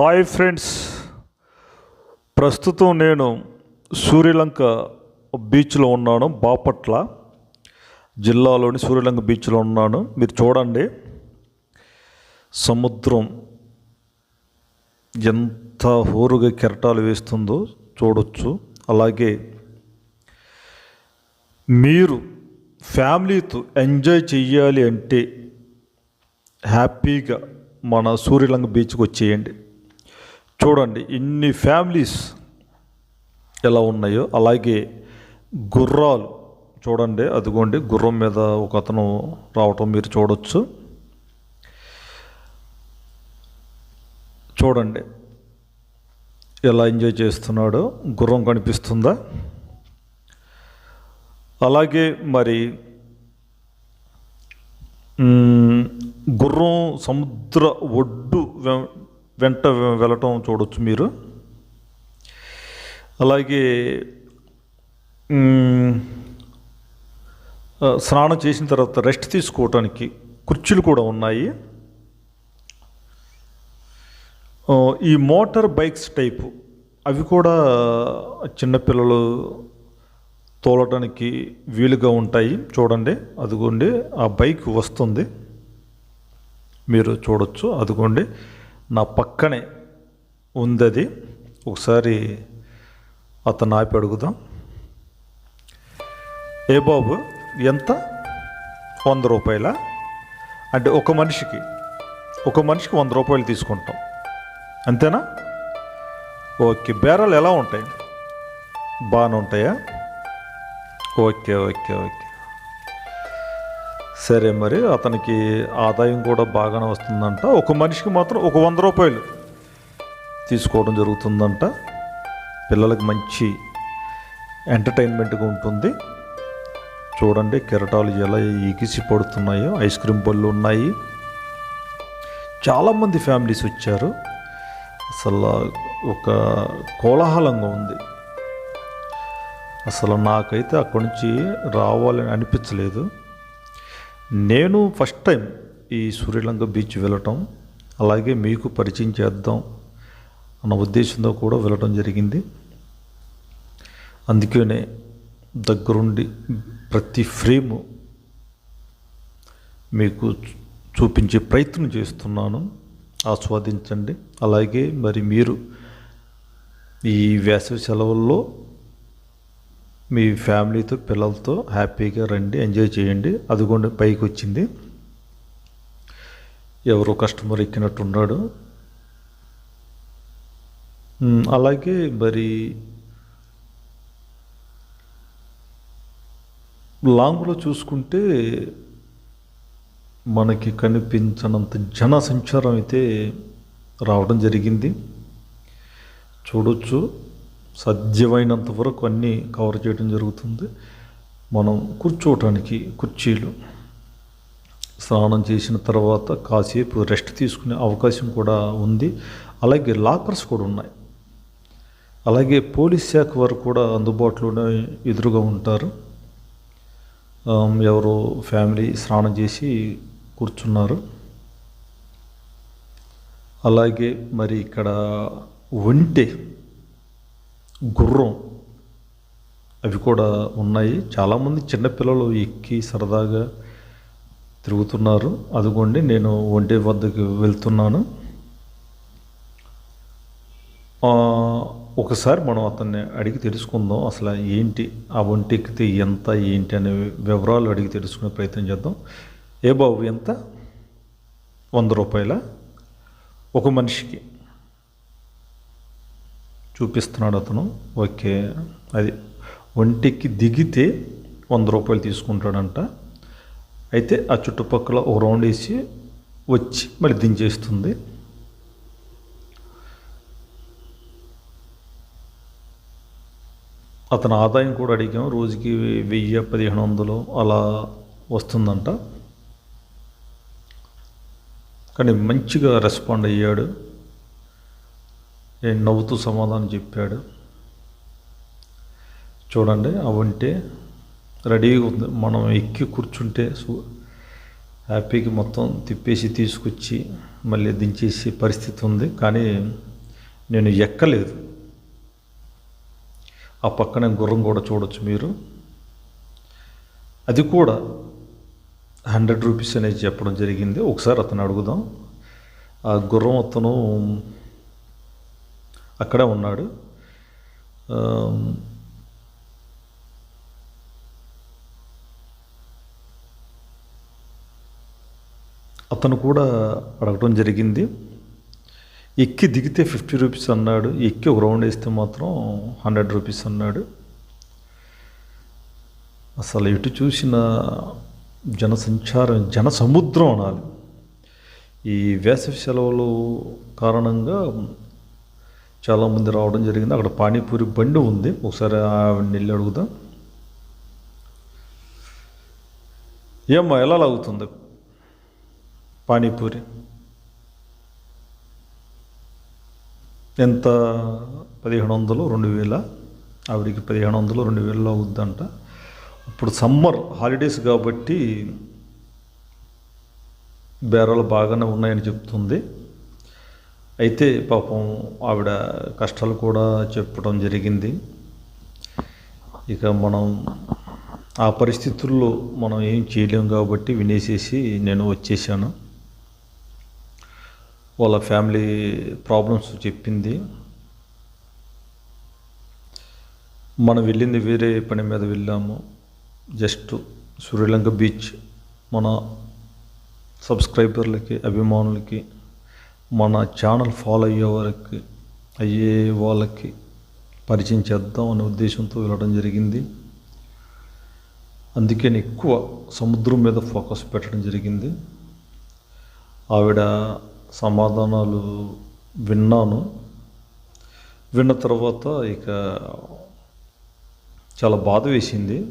Hi friends. ప్రస్తుతం నేను సూర్యలంక బీచ్లో ఉన్నాను బాపట్ల జిల్లాలోని సూర్యలంక బీచ్లో ఉన్నాను. మీరు చూడండి సముద్రం ఎంత హోరుగా కెరటాలు వేస్తుందో చూడొచ్చు. అలాగే మీరు ఫ్యామిలీతో ఎంజాయ్ చేయాలి అంటే హ్యాపీగా మన సూర్యలంక బీచ్కి వచ్చేయండి. చూడండి ఇన్ని ఫ్యామిలీస్ ఎలా ఉన్నాయో అలాగే గుర్రాలు చూడండి అదిగోండి గుర్రం మీద ఒక అతను రావటం మీరు చూడొచ్చు. చూడండి ఎలా ఎంజాయ్ చేస్తున్నాడో గుర్రం కనిపిస్తుందా? అలాగే మరి గుర్రం సముద్ర ఒడ్డు వెంట వెళ్ళటం చూడవచ్చు మీరు. అలాగే స్నానం చేసిన తర్వాత రెస్ట్ తీసుకోవటానికి కుర్చీలు కూడా ఉన్నాయి. ఈ మోటార్ బైక్స్ టైపు అవి కూడా చిన్నపిల్లలు తోలటానికి వీలుగా ఉంటాయి. చూడండి అదిగోండి ఆ బైక్ వస్తుంది. మీరు చూడొచ్చు అదిగోండి. నా పక్కనే ఉంది అది ఒకసారి అతను ఆపి అడుగుదాం. ఏ బాబు ఎంత? వంద రూపాయల? అంటే ఒక మనిషికి ఒక మనిషికి వంద రూపాయలు తీసుకుంటాం. అంతేనా? ఓకే బేరాలు ఎలా ఉంటాయి? బాగానే ఉంటాయా? Okay okay okay. సరే మరి అతనికి ఆదాయం కూడా బాగానే వస్తుందంట. ఒక మనిషికి మాత్రం ఒక వంద రూపాయలు తీసుకోవడం జరుగుతుందంట. పిల్లలకి మంచి ఎంటర్టైన్మెంట్గా ఉంటుంది. చూడండి కెరటాలు ఎలా ఎగిసి పడుతున్నాయో. ఐస్ క్రీమ్ పళ్ళు ఉన్నాయి. చాలామంది ఫ్యామిలీస్ వచ్చారు. అసలు ఒక కోలాహలంగా ఉంది. అసలు నాకైతే అక్కడి నుంచి రావాలని అనిపించలేదు. నేను ఫస్ట్ టైం ఈ సూర్యలంక బీచ్ వెళ్ళటం అలాగే మీకు పరిచయం చేద్దాం అన్న ఉద్దేశంతో కూడా వెళ్ళటం జరిగింది. అందుకనే దగ్గరుండి ప్రతి ఫ్రేము మీకు చూపించే ప్రయత్నం చేస్తున్నాను. ఆస్వాదించండి. అలాగే మరి మీరు ఈ వేసవి సెలవుల్లో మీ ఫ్యామిలీతో పిల్లలతో హ్యాపీగా రండి ఎంజాయ్ చేయండి. అదిగోండి పైకి వచ్చింది ఎవరో కస్టమర్ ఎక్కినట్టున్నాడు. అలాగే మరి లాంగ్లో చూసుకుంటే మనకి కనిపించనంత జన సంచారం అయితే రావడం జరిగింది. చూడొచ్చు. సాధ్యమైనంత వరకు అన్నీ కవర్ చేయడం జరుగుతుంది. మనం కూర్చోవటానికి కుర్చీలు స్నానం చేసిన తర్వాత కాసేపు రెస్ట్ తీసుకునే అవకాశం కూడా ఉంది. అలాగే లాకర్స్ కూడా ఉన్నాయి. అలాగే పోలీస్ శాఖ వారు కూడా అందుబాటులోనే ఎదురుగా ఉంటారు. ఎవరో ఫ్యామిలీ స్నానం చేసి కూర్చున్నారు. అలాగే మరి ఇక్కడ ఒంటె గుర్రం అవి కూడా ఉన్నాయి. చాలామంది చిన్నపిల్లలు ఎక్కి సరదాగా తిరుగుతున్నారు. అదిగోండి నేను ఒంటి వద్దకు వెళ్తున్నాను. ఒకసారి మనం అతన్ని అడిగి తెలుసుకుందాం అసలు ఏంటి ఆ ఒంటి ఎక్కితే ఎంత ఏంటి అనే వివరాలు అడిగి తెలుసుకునే ప్రయత్నం చేద్దాం. ఏ బాబు ఎంత? వంద రూపాయల? ఒక మనిషికి. చూపిస్తున్నాడు అతను. ఓకే. అది ఒంటికి దిగితే వంద రూపాయలు తీసుకుంటాడంట. అయితే ఆ చుట్టుపక్కల ఒక రౌండ్ వేసి వచ్చి మళ్ళీ దించేస్తుంది. అతని ఆదాయం కూడా అడిగాం. రోజుకి వెయ్యి పదిహేను వందలు అలా వస్తుందంట. కానీ మంచిగా రెస్పాండ్ అయ్యాడు. నేను నవ్వుతూ సమాధానం చెప్పాడు. చూడండి అవంటే రెడీగా ఉంది. మనం ఎక్కి కూర్చుంటే హ్యాపీకి హ్యాపీగా మొత్తం తిప్పేసి తీసుకొచ్చి మళ్ళీ దించేసి పరిస్థితి ఉంది. కానీ నేను ఎక్కలేదు. ఆ పక్కనే గుర్రం కూడా చూడొచ్చు మీరు. అది కూడా హండ్రెడ్ రూపీస్ అనేది చెప్పడం జరిగింది. ఒకసారి అతను అడుగుదాం. ఆ గుర్రం అతను అక్కడే ఉన్నాడు. అతను కూడా అడగటం జరిగింది. ఎక్కి దిగితే ఫిఫ్టీ రూపీస్ అన్నాడు. ఎక్కి ఒక రౌండ్ వేస్తే మాత్రం హండ్రెడ్ రూపీస్ అన్నాడు. అసలు ఎటు చూసిన జనసంచారం జన సముద్రం అనాలి. ఈ వేసవి సెలవులు కారణంగా చాలామంది రావడం జరిగింది. అక్కడ పానీపూరి బండి ఉంది. ఒకసారి ఆవిడ వెళ్ళి అడుగుదాం. ఏమ్మా ఎలా లాగుతుంది? పానీపూరి. ఎంత? పదిహేను వందలు రెండు వేల. ఆవిడికి పదిహేను వందలు రెండు వేలలో అవుద్దంట ఇప్పుడు సమ్మర్ హాలిడేస్ కాబట్టి బేరాలు బాగానే ఉన్నాయని చెప్తుంది. అయితే పాపం ఆవిడ కష్టాలు కూడా చెప్పడం జరిగింది. ఇక మనం ఆ పరిస్థితుల్లో మనం ఏం చేయలేం కాబట్టి వినేసేసి నేను వచ్చేసాను. వాళ్ళ ఫ్యామిలీ ప్రాబ్లమ్స్ చెప్పింది. మనం వెళ్ళింది వేరే పని మీద వెళ్ళాము. జస్ట్ సూర్యలంక బీచ్ మన సబ్స్క్రైబర్లకి అభిమానులకి మన ఛానల్ ఫాలో అయ్యే వారికి అయ్యే వాళ్ళకి పరిచయం చేద్దాం అనే ఉద్దేశంతో వెళ్ళడం జరిగింది. అందుకే నేను ఎక్కువ సముద్రం మీద ఫోకస్ పెట్టడం జరిగింది. ఆవిడ సమాధానాలు విన్నాను. విన్న తర్వాత ఇక చాలా బాధ వేసింది.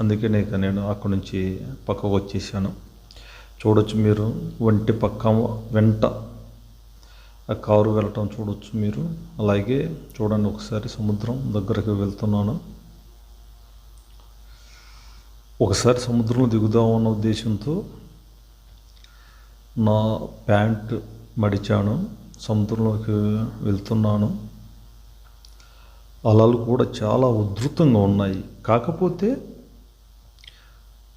అందుకే ఇక నేను అక్కడి నుంచి పక్కకు వచ్చేసాను. చూడొచ్చు మీరు. ఒంటి పక్క వెంట ఆ కారు వెళ్ళటం చూడొచ్చు మీరు. అలాగే చూడండి ఒకసారి సముద్రం దగ్గరకు వెళ్తున్నాను. ఒకసారి సముద్రంలో దిగుదామన్న ఉద్దేశంతో నా ప్యాంట్ మడిచాను. సముద్రంలోకి వెళ్తున్నాను. అలలు కూడా చాలా ఉధృతంగా ఉన్నాయి. కాకపోతే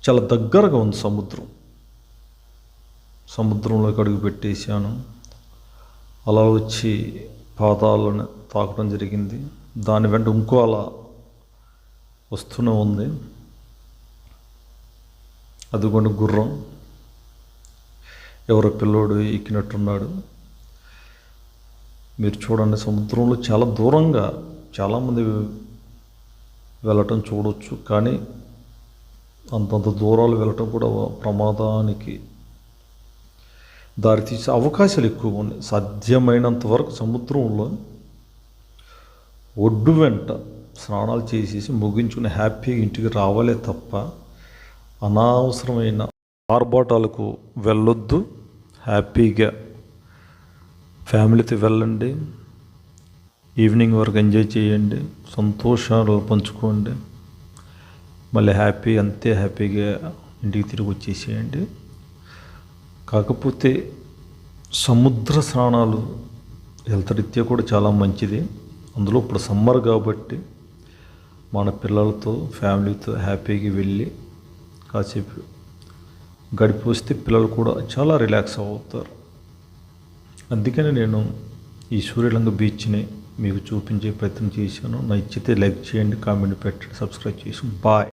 చాలా దగ్గరగా ఉంది సముద్రం. సముద్రంలోకి అడుగు పెట్టేశాను. అలా వచ్చి పాదాలను తాకడం జరిగింది. దాని వెంట ఇంకో అలా వస్తూనే ఉంది. అదిగోండి గుర్రం. ఎవరో పిల్లోడు ఎక్కినట్టున్నాడు. మీరు చూడండి సముద్రంలో చాలా దూరంగా చాలామంది వెళ్ళటం చూడొచ్చు. కానీ అంతంత దూరాలు వెళ్ళటం కూడా ప్రమాదానికి దారితీసే అవకాశాలు ఎక్కువ ఉన్నాయి. సాధ్యమైనంత వరకు సముద్రంలో ఒడ్డు వెంట స్నానాలు చేసేసి ముగించుకుని హ్యాపీగా ఇంటికి రావాలే తప్ప అనవసరమైన ఆర్భాటాలకు వెళ్ళొద్దు. హ్యాపీగా ఫ్యామిలీతో వెళ్ళండి. ఈవినింగ్ వరకు ఎంజాయ్ చేయండి. సంతోషాలు పంచుకోండి. మళ్ళీ హ్యాపీ అంతే హ్యాపీగా ఇంటికి తిరిగి వచ్చేసేయండి. కాకపోతే సముద్ర స్నానాలు హెల్త్ రీత్యా కూడా చాలా మంచిది. అందులో ఇప్పుడు సమ్మర్ కాబట్టి మన పిల్లలతో ఫ్యామిలీతో హ్యాపీగా వెళ్ళి కాసేపు గడిపి వస్తే పిల్లలు కూడా చాలా రిలాక్స్ అవుతారు. అందుకని నేను ఈ సూర్యలంగ బీచ్ని మీకు చూపించే ప్రయత్నం చేశాను. నచ్చితే లైక్ చేయండి కామెంట్ పెట్టండి సబ్స్క్రైబ్ చేసి బాయ్.